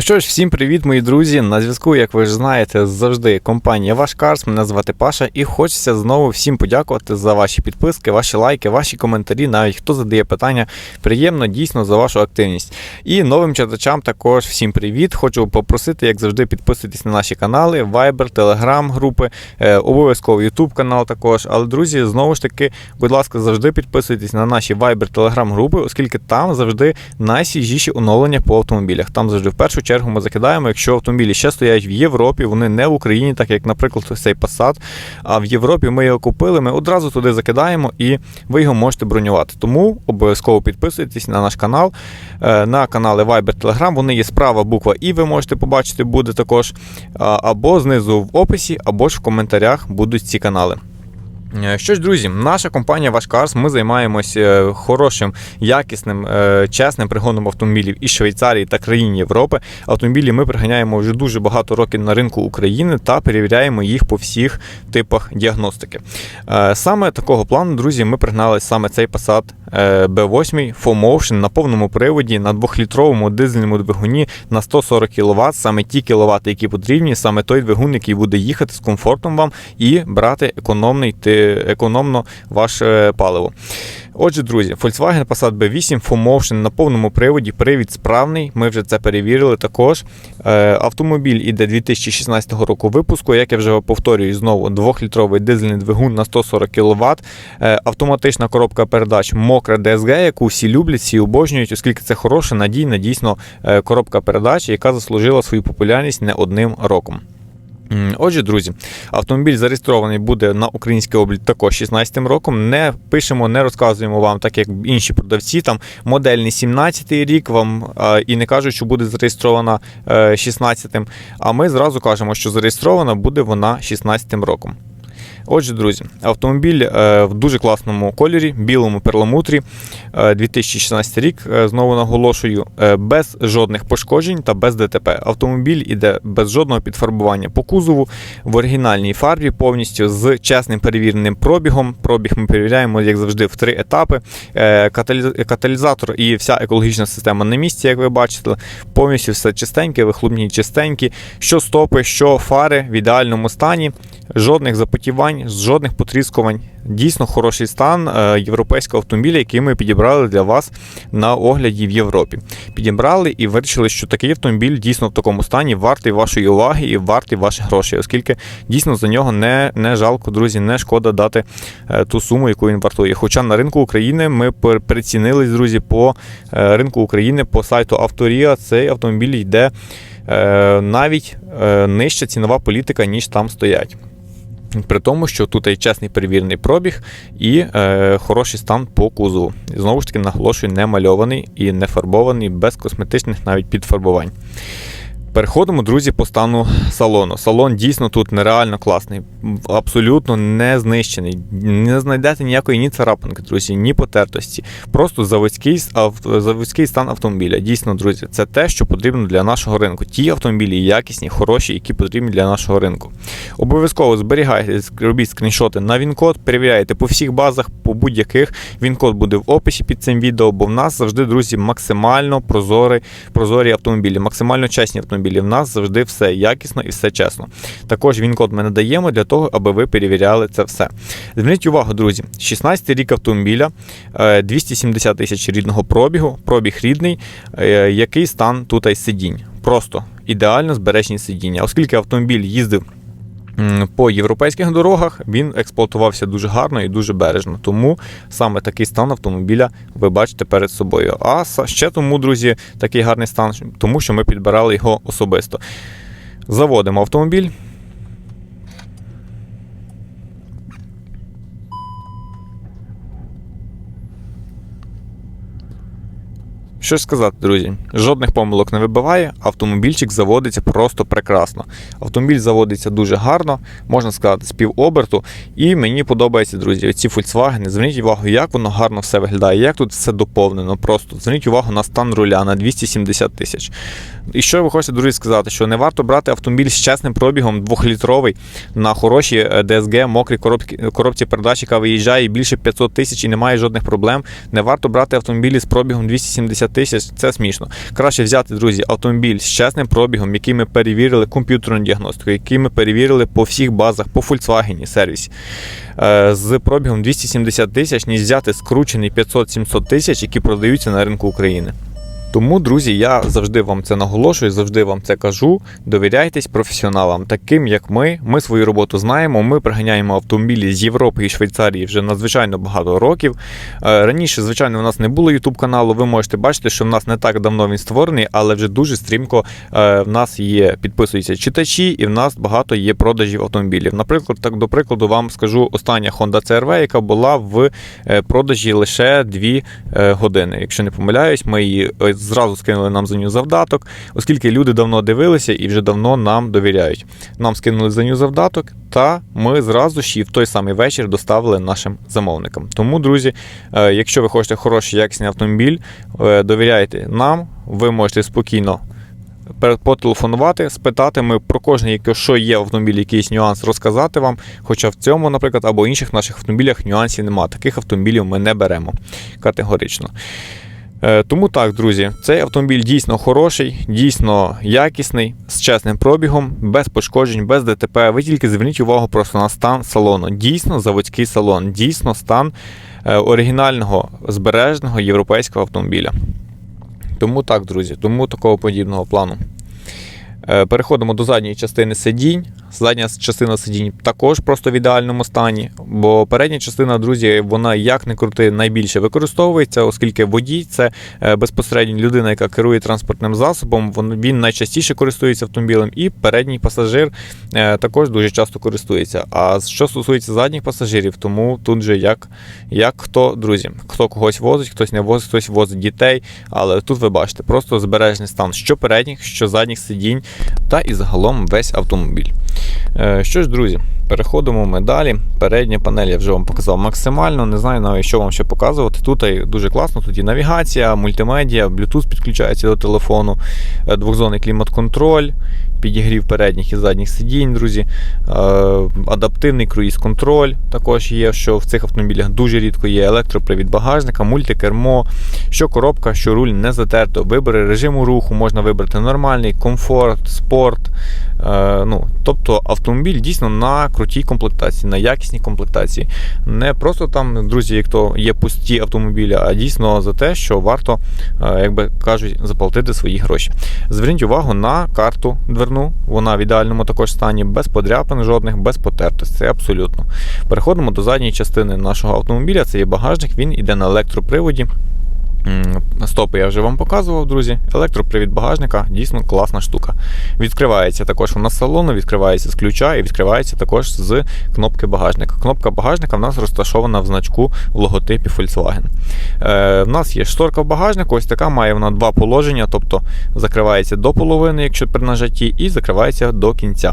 Ну що ж, всім привіт, мої друзі. На зв'язку, як ви ж знаєте, завжди компанія Ваш Карс. Мене звати Паша, і хочеться знову всім подякувати за ваші підписки, ваші лайки, ваші коментарі, навіть хто задає питання. Приємно дійсно за вашу активність. І новим читачам також всім привіт. Хочу попросити, як завжди, підписуйтесь на наші канали, Viber, Telegram групи, е, обов'язково YouTube канал також. Але, друзі, знову ж таки, будь ласка, завжди підписуйтесь на наші Viber, Telegram групи, оскільки там завжди найсвіжіші оновлення по автомобілях. Там завжди в першу чергу ми закидаємо, якщо автомобілі ще стоять в Європі, вони не в Україні, так як, наприклад, цей Passat, а в Європі ми його купили, ми одразу туди закидаємо і ви його можете бронювати. Тому обов'язково підписуйтесь на наш канал, е, на канали Viber Telegram. Вони є справа буква І, ви можете побачити, буде також. Або знизу в описі, або ж в коментарях будуть ці канали. Е, Що ж, друзі, наша компанія Вашкарс, ми займаємося хорошим, якісним, е, чесним пригоном автомобілів із Швейцарії та країн Європи. Автомобілі ми приганяємо вже дуже багато років на ринку України та перевіряємо їх по всіх типах діагностики. Е, Саме такого плану, друзі, ми пригнали саме цей Passat е, B8 Full Motion на повному приводі на 2-літровому дизельному двигуні на 140 кВт, саме ті кВт, які потрібні, саме той двигун, який буде їхати з комфортом вам і брати економний ти- економно ваше паливо. Отже, друзі, Volkswagen Passat B8 Full Motion на повному приводі, привід справний. Ми вже це перевірили також. Е, Автомобіль іде 2016 року випуску. Як я вже повторюю знову, 2-літровий дизельний двигун на 140 кВт. Автоматична коробка передач мокра DSG, яку всі люблять, всі обожнюють, оскільки це хороша, надійна, дійсно е, коробка передач, яка заслужила свою популярність не одним роком. Отже, друзі, автомобіль зареєстрований буде на український облік також 16 роком. Не пишемо, не розказуємо вам, так як інші продавці. Там модельний 17 рік вам і не кажуть, що буде зареєстрована е, 16-м. А ми зразу кажемо, що зареєстрована буде вона 16 роком. Отже, друзі, автомобіль е, в дуже класному кольорі, білому перламутрі, е, 2016 рік, е, знову наголошую, е, без жодних пошкоджень та без ДТП. Автомобіль іде без жодного підфарбування по кузову в оригінальній фарбі, повністю з чесним перевіреним пробігом. Пробіг ми перевіряємо, як завжди, в три етапи. Е, Каталізатор і вся екологічна система на місці, як ви бачите, повністю все чистеньке, вихлопні чистенькі, що стопи, що фари в ідеальному стані. Жодних запотівань, жодних потріскувань. Дійсно хороший стан е, європейського автомобіля, який ми підібрали для вас на огляді в Європі. Підібрали і вирішили, що такий автомобіль дійсно в такому стані вартий вашої уваги і вартий ваших грошей, оскільки дійсно за нього не, не жалко, друзі, не шкода дати е, ту суму, яку він вартує. Хоча на ринку України ми пер- прицінились, друзі, по е, ринку України по сайту Авторія. Цей автомобіль йде навіть нижча цінова політика, ніж там стоять. При тому, що тут є чесний перевірений пробіг і е, хороший стан по кузову. І знову ж таки, наголошую, не мальований і не фарбований, без косметичних навіть підфарбувань. Переходимо, друзі, по стану салону. Салон дійсно тут нереально класний, абсолютно не знищений. Не знайдете ніякої ні царапинки, друзі, ні потертості. Просто заводський, заводський стан автомобіля. Дійсно, друзі, це те, що потрібно для нашого ринку. Ті автомобілі якісні, хороші, які потрібні для нашого ринку. Обов'язково зберігайте, робіть скріншоти на він-код, перевіряйте по всіх базах, по будь-яких. Він-код буде в описі під цим відео, бо в нас завжди, друзі, максимально прозорі, прозорі автомобілі, максимально чесні автомобілі. В нас завжди все якісно і все чесно. Також він-код ми надаємо для того, аби ви перевіряли це все. Зверніть увагу, друзі, 16 рік автомобіля, е, 270 тисяч рідного пробігу, пробіг рідний, е, який стан тут сидінь. Просто ідеально збережні сидіння, оскільки автомобіль їздив. По європейських дорогах він експлуатувався дуже гарно і дуже бережно. Тому саме такий стан автомобіля ви бачите перед собою. А ще тому, друзі, такий гарний стан, тому що ми підбирали його особисто. Заводимо автомобіль. Що ж сказати, друзі, жодних помилок не вибиває, автомобільчик заводиться просто прекрасно. Автомобіль заводиться дуже гарно, можна сказати, з півоберту. І мені подобається, друзі, оці Volkswagen. Зверніть увагу, як воно гарно все виглядає, як тут все доповнено. Просто зверніть увагу на стан руля на 270 тисяч. І що ви хочете, друзі, сказати, що не варто брати автомобіль з чесним пробігом 2-літровий на хороші е, DSG, мокрій коробці, коробці передач, яка виїжджає більше 500 тисяч і немає жодних проблем. Не варто брати автомобілі з пробігом 270 тисяч. Тисяч це смішно. Краще взяти, друзі, автомобіль з чесним пробігом, який ми перевірили комп'ютерну діагностику, який ми перевірили по всіх базах, по Volkswagen сервісі. Е, З пробігом 270 тисяч, ніж взяти скручений 500-700 тисяч, які продаються на ринку України. Тому, друзі, я завжди вам це наголошую, завжди вам це кажу. Довіряйтесь професіоналам, таким як ми. Ми свою роботу знаємо. Ми приганяємо автомобілі з Європи і Швейцарії вже надзвичайно багато років. Е, Раніше, звичайно, у нас не було youtube каналу. Ви можете бачити, що в нас не так давно він створений, але вже дуже стрімко е, в нас є підписуються читачі, і в нас багато є продажів автомобілів. Наприклад, так до прикладу, вам скажу остання Honda CR-V, яка була в е, продажі лише 2 години. Якщо не помиляюсь, ми її зразу скинули нам за нього завдаток, оскільки люди давно дивилися і вже давно нам довіряють. Нам скинули за нього завдаток, та ми зразу ж і в той самий вечір доставили нашим замовникам. Тому, друзі, е, якщо ви хочете хороший якісний автомобіль, е, довіряйте нам, ви можете спокійно. Потелефонувати, спитати ми про кожне, яке що є в автомобілі, якийсь нюанс розказати вам. Хоча в цьому, наприклад, або інших наших автомобілях нюансів немає. Таких автомобілів ми не беремо категорично. Е, Тому так, друзі, цей автомобіль дійсно хороший, дійсно якісний, з чесним пробігом, без пошкоджень, без ДТП. Ви тільки зверніть увагу просто на стан салону. Дійсно заводський салон, дійсно стан е, оригінального збереженого європейського автомобіля. Тому так, друзі, тому такого подібного плану. Е, Переходимо до задньої частини сидінь. Задня частина сидінь також просто в ідеальному стані, бо передня частина, друзі, вона як не крути найбільше використовується, оскільки водій це е, безпосередньо людина, яка керує транспортним засобом. Він, найчастіше користується автомобілем, і передній пасажир е, також дуже часто користується. А що стосується задніх пасажирів, тому тут же як, як хто, друзі, хто когось возить, хтось не возить, хтось возить дітей. Але тут ви бачите, просто збережений стан що передніх, що задніх сидінь, та і загалом весь автомобіль. Е, Що ж, друзі, переходимо ми далі. Передня панель я вже вам показав максимально. Не знаю навіть, що вам ще показувати. Тут дуже класно, тут і навігація, мультимедіа, Bluetooth підключається до телефону, е, двохзонний клімат-контроль, підігрів передніх і задніх сидінь, друзі. Е, Адаптивний круїз-контроль також є, що в цих автомобілях дуже рідко є електропривід багажника, мультикермо, що коробка, що руль не затерто. Вибори режиму руху можна вибрати нормальний, комфорт, спорт. Е, ну, тобто автомобіль дійсно на крутій комплектації, на якісній комплектації. Не просто там, друзі, як є пусті автомобілі, а дійсно за те, що варто, е, як би кажуть, заплатити свої гроші. Зверніть увагу на карту дверну, вона в ідеальному також стані, без подряпин жодних, без потертостей, абсолютно. Переходимо до задньої частини нашого автомобіля. Це є багажник, він іде на електроприводі. Стопи я вже вам показував, друзі. Електропривід багажника дійсно класна штука. Відкривається також у нас салону, відкривається з ключа і відкривається також з кнопки багажника. Кнопка багажника в нас розташована в значку в логотипі Volkswagen. Е, в нас є шторка в багажнику, ось така має вона два положення, тобто закривається до половини, якщо при нажатті, і закривається до кінця.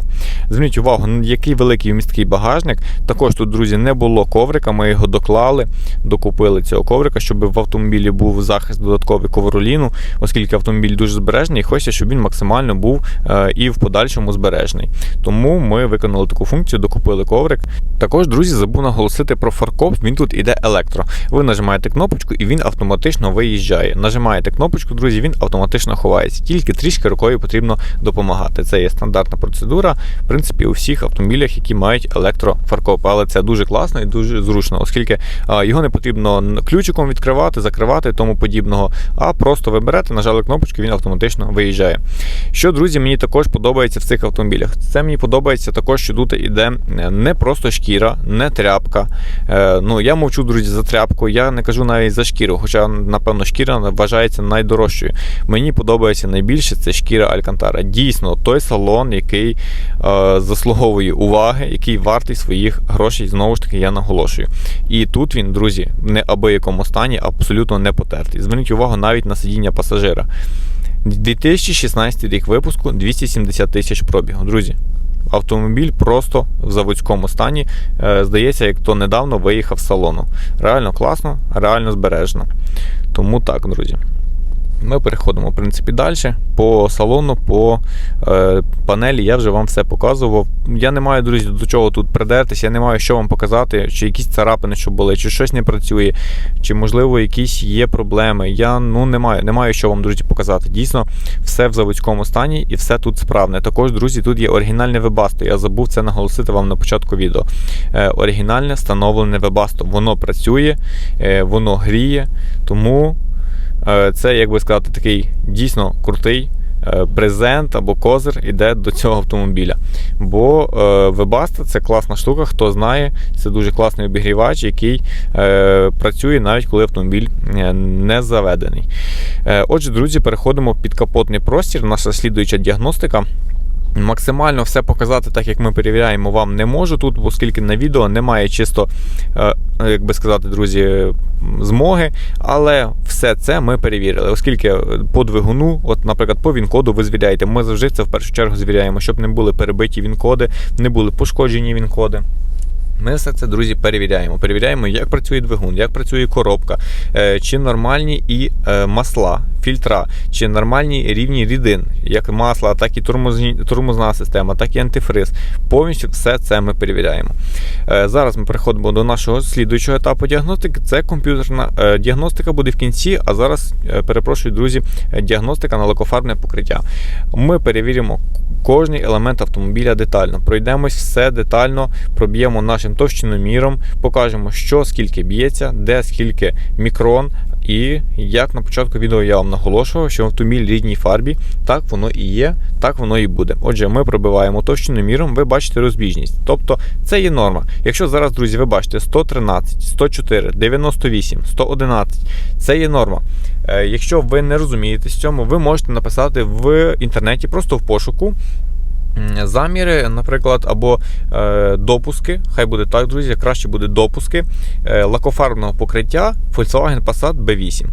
Зверніть увагу, який великий вмісткий багажник. Також тут, друзі, не було коврика, ми його доклали, докупили цього коврика, щоб в автомобілі був захист додатковий ковроліну, оскільки автомобіль дуже збережений, і хочеться, щоб він максимально був е, і в подальшому збережений. Тому ми виконали таку функцію, докупили коврик. Також, друзі, забув наголосити про фаркоп. Він тут іде електро. Ви нажимаєте кнопочку і він автоматично виїжджає. Нажимаєте кнопочку, друзі, він автоматично ховається. Тільки трішки рукою потрібно допомагати. Це є стандартна процедура, в принципі, у всіх автомобілях, які мають електрофаркоп. Але це дуже класно і дуже зручно, оскільки його не потрібно ключиком відкривати, закривати і тому подібного. А просто ви берете, нажали кнопочку, він автоматично виїжджає. Що, друзі, мені також подобається в цих автомобілях. Це мені подобається також, що тут іде не просто шкіра, не тряпка. Е, ну, я мовчу, друзі, за тряпку, я не кажу навіть за шкіру, хоча, напевно, шкіра вважається найдорожчою. Мені подобається найбільше це шкіра Алькантара. Дійсно, той салон, який е, заслуговує уваги, який вартий своїх грошей, знову ж таки, я наголошую. І тут він, друзі, в неабиякому стані, абсолютно не потертий. Зверніть увагу навіть на сидіння пасажира. 2016 рік випуску 270 тисяч пробігу. Друзі, автомобіль просто в заводському стані. Е, Здається, як то недавно виїхав з салону. Реально класно, реально збережно. Тому так, друзі. Ми переходимо в принципі далі. По салону, по е, панелі я вже вам все показував. Я не маю, друзі, до чого тут придертися, я не маю що вам показати, чи якісь царапини, що були, чи щось не працює, чи можливо якісь є проблеми. Я ну не маю, не маю що вам, друзі, показати. Дійсно, все в заводському стані і все тут справне. Також, друзі, тут є оригінальне вебасто. Я забув це наголосити вам на початку відео. Е, оригінальне встановлене вебасто. Воно працює, е, воно гріє, тому. Е, Це, як би сказати, такий дійсно крутий е, презент або козир іде до цього автомобіля. Бо е, Webasto це класна штука, хто знає, це дуже класний обігрівач, який працює навіть коли автомобіль не заведений. Отже, друзі, переходимо в підкапотний простір, наша слідуюча діагностика. Максимально все показати, так як ми перевіряємо, вам не можу тут, оскільки на відео немає чисто, е, як би сказати, друзі, змоги. Але все це ми перевірили. Оскільки по двигуну, от, наприклад, по він-коду ви звіряєте. Ми завжди це в першу чергу звіряємо, щоб не були перебиті він-коди, не були пошкоджені він-коди. Ми все це, друзі, перевіряємо. Перевіряємо, як працює двигун, як працює коробка, е, чи нормальні і е, масла, фільтра, чи нормальні рівні рідин, як масла, так і тормозна система, так і антифриз. Повністю все це ми перевіряємо. Е, Зараз ми переходимо до нашого слідуючого етапу діагностики. Це комп'ютерна діагностика буде в кінці, а зараз, перепрошую, друзі, діагностика на лакофарбне покриття. Ми перевіримо кожний елемент автомобіля детально. Пройдемось все детально, проб'ємо нашим товщиноміром, покажемо, що скільки б'ється, де скільки мікрон. І як на початку відео я вам наголошував, що автомобіль в рідній фарбі, так воно і є, так воно і буде. Отже, ми пробиваємо товщиноміром, ви бачите розбіжність. Тобто це є норма. Якщо зараз, друзі, ви бачите 113, 104, 98, 111, це є норма. Е, Якщо ви не розумієте з цьому, ви можете написати в інтернеті, просто в пошуку. Заміри, наприклад, або е, допуски, хай буде так, друзі, краще буде допуски е, лакофарбного покриття Volkswagen Passat B8.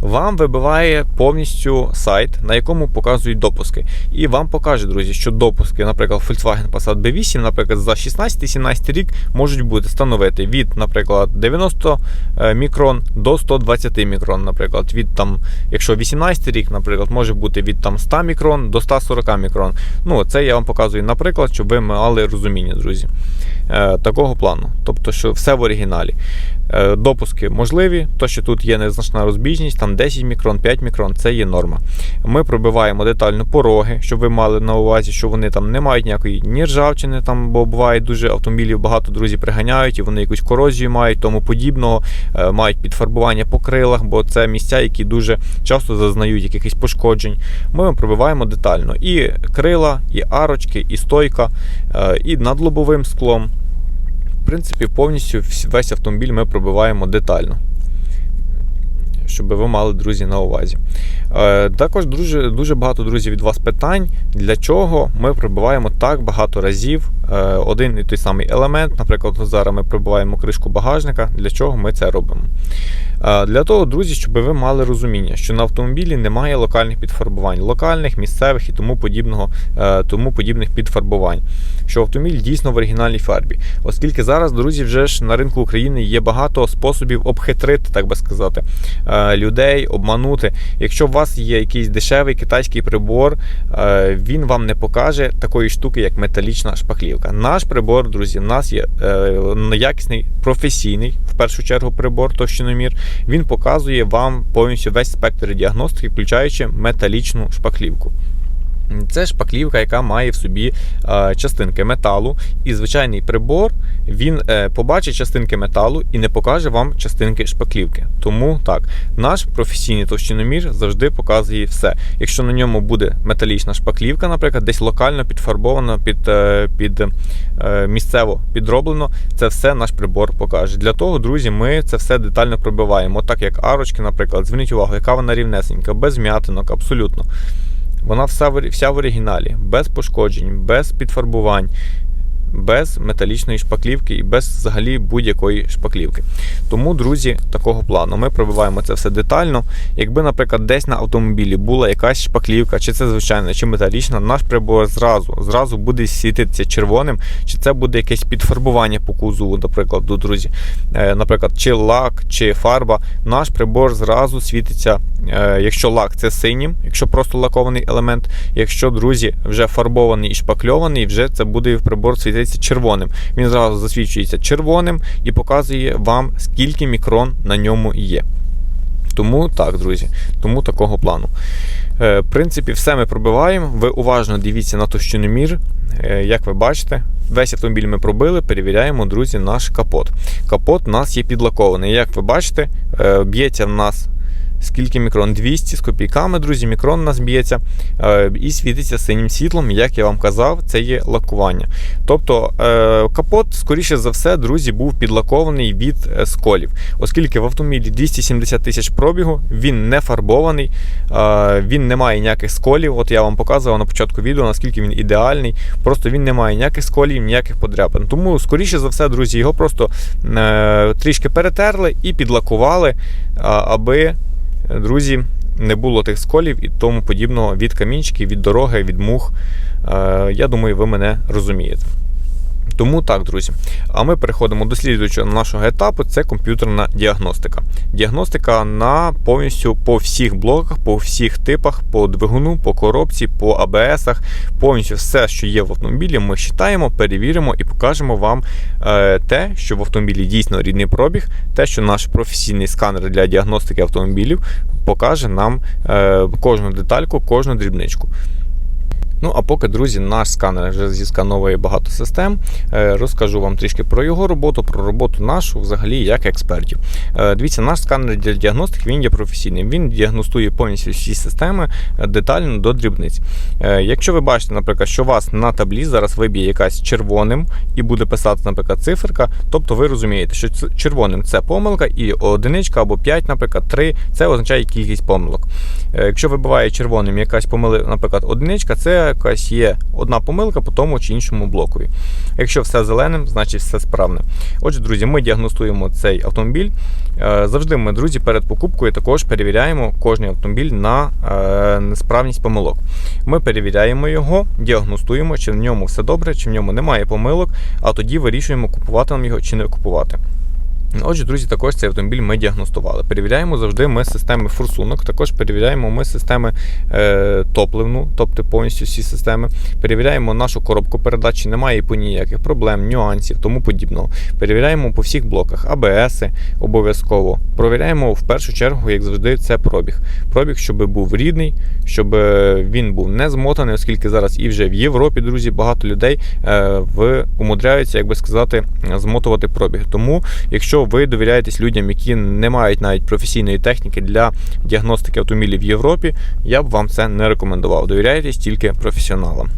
Вам вибиває повністю сайт, на якому показують допуски. І вам покаже, друзі, що допуски, наприклад, Volkswagen Passat B8, наприклад, за 16-17 рік можуть бути становити від, наприклад, 90 мікрон до 120 мікрон, наприклад, від там, якщо 18 рік, наприклад, може бути від там 100 мікрон до 140 мікрон. Ну, це я вам показую, наприклад, щоб ви мали розуміння, друзі, е, такого плану. Тобто, що все в оригіналі. Е, Допуски можливі, то що тут є незначна розбіжність, там 10 мікрон, 5 мікрон, це є норма. Ми пробиваємо детально пороги, щоб ви мали на увазі, що вони там не мають ніякої ні ржавчини, там, бо буває дуже автомобілів багато друзі приганяють, і вони якусь корозію мають, тому подібного, Е, мають підфарбування по крилах, бо це місця, які дуже часто зазнають якихось пошкоджень. Ми пробиваємо детально і крила, і арочки, і стойка, е, і над лобовим склом. Принципі, повністю весь автомобіль ми пробиваємо детально. Щоб ви мали, друзі, на увазі. Е, також дуже, дуже багато друзів від вас питань, для чого ми пробиваємо так багато разів е, один і той самий елемент. Наприклад, зараз ми пробиваємо кришку багажника. Для чого ми це робимо? Е, для того, друзі, щоб ви мали розуміння, що на автомобілі немає локальних підфарбувань, локальних, місцевих і тому подібного, тому подібних підфарбувань. Що автомобіль дійсно в оригінальній фарбі. Оскільки зараз, друзі, вже ж на ринку України є багато способів обхитрити, так би сказати, людей, обманути. Якщо у вас є якийсь дешевий китайський прибор, е, він вам не покаже такої штуки, як металічна шпаклівка. Наш прибор, друзі, у нас є е, якісний професійний, в першу чергу, прибор товщиномір. Він показує вам повністю весь спектр діагностики, включаючи металічну шпаклівку. Це шпаклівка, яка має в собі е, частинки металу, і звичайний прибор він е, побачить частинки металу і не покаже вам частинки шпаклівки. Тому так, наш професійний товщиномір завжди показує все. Якщо на ньому буде металічна шпаклівка, наприклад, десь локально підфарбовано, під, е, під місцево підроблено, це все наш прибор покаже. Для того, друзі, ми це все детально пробиваємо. Так як арочки, наприклад, зверніть увагу, яка вона рівнесенька, без м'ятинок, абсолютно. Вона вся, в- оригіналі, без пошкоджень, без підфарбувань. Без металічної шпаклівки і без взагалі будь-якої шпаклівки. Тому, друзі, такого плану ми пробиваємо це все детально. Якби, наприклад, десь на автомобілі була якась шпаклівка, чи це звичайна, чи металічна, наш прибор зразу зразу буде світитися червоним, чи це буде якесь підфарбування по кузову, наприклад, друзі. Е, Наприклад, чи лак, чи фарба, наш прибор зразу світиться, е, якщо лак це синім, якщо просто лакований елемент. Якщо, друзі, вже фарбований і шпакльований, вже це буде в прибор світитися червоним. Він зразу засвічується червоним і показує вам, скільки мікрон на ньому є. Тому так, друзі, тому такого плану. Е, В принципі, все ми пробиваємо. Ви уважно дивіться на товщиномір. Е, Як ви бачите, весь автомобіль ми пробили, перевіряємо, друзі, наш капот. Капот у нас є підлакований. Як ви бачите, е, б'ється в нас. Скільки мікрон? 200 з копійками, друзі, мікрон у нас б'ється е, і світиться синім світлом, як я вам казав, це є лакування. Тобто е, капот, скоріше за все, друзі, був підлакований від е, сколів. Оскільки в автомобілі 270 тисяч пробігу, він не фарбований, він не має ніяких сколів. От я вам показував на початку відео, наскільки він ідеальний. Просто він не має ніяких сколів, ніяких подряпин. Тому, скоріше за все, друзі, його просто трішки перетерли і підлакували, аби друзі, не було тих сколів і тому подібного від камінчиків, від дороги, від мух. Е, Я думаю, ви мене розумієте. Тому так, друзі. А ми переходимо до слідуючого нашого етапу це комп'ютерна діагностика. Діагностика на повністю по всіх блоках, по всіх типах, по двигуну, по коробці, по АБСах. Повністю все, що є в автомобілі, ми считаємо, перевіримо і покажемо вам е, те, що в автомобілі дійсно рідний пробіг, те, що наш професійний сканер для діагностики автомобілів покаже нам е, кожну детальку, кожну дрібничку. Ну, а поки, друзі, наш сканер вже зіскановує багато систем. Е, Розкажу вам трішки про його роботу, про роботу нашу взагалі як експертів. Е, Дивіться, наш сканер для діагностики він є професійним. Він діагностує повністю всі системи е, детально до дрібниць. Якщо ви бачите, наприклад, що у вас на таблі зараз виб'є якась червоним і буде писати, наприклад, циферка, тобто ви розумієте, що червоним це помилка, і одиничка або 5, наприклад, 3 це означає кількість помилок. Якщо вибиває червоним якась помилка, наприклад, одиничка, це якась є одна помилка по тому чи іншому блокові. Якщо все зеленим, значить все справне. Отже, друзі, ми діагностуємо цей автомобіль. Е, Завжди ми, друзі, перед покупкою також перевіряємо кожний автомобіль на е, несправність помилок. Ми перевіряємо його, діагностуємо, чи в ньому все добре, чи в ньому немає помилок, а тоді вирішуємо, купувати нам його чи не купувати. Отже, друзі, також цей автомобіль ми діагностували. Перевіряємо завжди ми системи форсунок, також перевіряємо ми системи е, топливну, тобто повністю всі системи. Перевіряємо нашу коробку передач, немає по ніяких проблем, нюансів, тому подібного. Перевіряємо по всіх блоках, АБС обов'язково. Провіряємо в першу чергу, як завжди, це пробіг. Пробіг, щоб був рідний, щоб він був не змотаний, оскільки зараз і вже в Європі, друзі, багато людей е, в, умудряються, як би сказати, змотувати пробіг. Тому, якщо ви довіряєтесь людям, які не мають навіть професійної техніки для діагностики автомобілів в Європі, я б вам це не рекомендував. Довіряйтесь тільки професіоналам.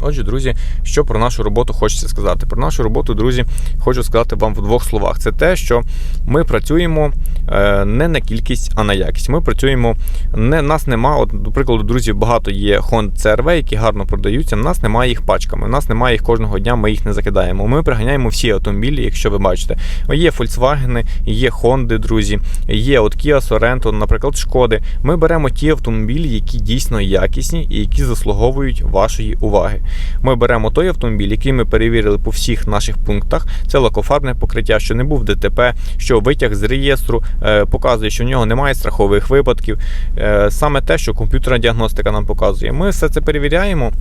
Отже, друзі, що про нашу роботу хочеться сказати? Про нашу роботу, друзі, хочу сказати вам в двох словах. Це те, що ми працюємо е, не на кількість, а на якість. Ми працюємо не нас нема. От, до прикладу, друзі, багато є Honda CRV, які гарно продаються. У нас немає їх пачками. У нас немає їх кожного дня. Ми їх не закидаємо. Ми приганяємо всі автомобілі, якщо ви бачите. Є Volkswagen, є Honda, друзі, є от Kia Sorento, наприклад, Шкоди. Ми беремо ті автомобілі, які дійсно якісні і які заслуговують вашої уваги. Ми беремо той автомобіль, який ми перевірили по всіх наших пунктах. Це лакофарбне покриття, що не був ДТП, що витяг з реєстру е, показує, що в нього немає страхових випадків. Е, саме те, що комп'ютерна діагностика нам показує. Ми все це перевіряємо.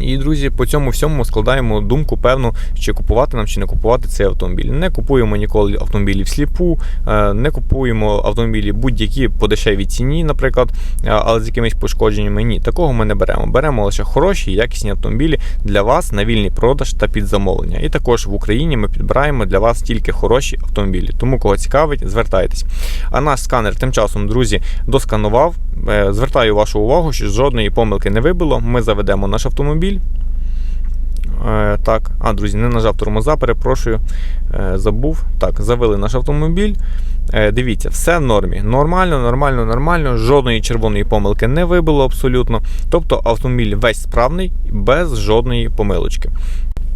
І, друзі, по цьому всьому складаємо думку певну, чи купувати нам, чи не купувати цей автомобіль. Не купуємо ніколи автомобілі всліпу, е, не купуємо автомобілі будь-які по дешевій ціні, наприклад, е, але з якимись пошкодженнями. Ні, такого ми не беремо. Беремо лише хороші, якісні автомобілі для вас на вільний продаж та під замовлення. І також в Україні ми підбираємо для вас тільки хороші автомобілі. Тому, кого цікавить, звертайтесь. А наш сканер тим часом, друзі, досканував. Е, Звертаю вашу увагу, що жодної помилки не вибило. Ми заведемо наш автомобіль. Е, Так, а, друзі, не нажав тормоза, перепрошую, Е, забув. Так, завели наш автомобіль. Е, Дивіться, все в нормі. Нормально, нормально, нормально. Жодної червоної помилки не вибило абсолютно. Тобто автомобіль весь справний, без жодної помилочки.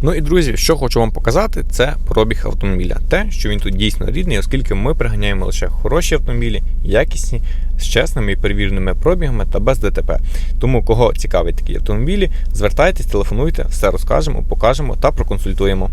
Ну і друзі, що хочу вам показати, це пробіг автомобіля. Те, що він тут дійсно рідний, оскільки ми приганяємо лише хороші автомобілі, якісні, з чесними і перевіреними пробігами та без ДТП. Тому, кого цікавить такі автомобілі, звертайтесь, телефонуйте, все розкажемо, покажемо та проконсультуємо.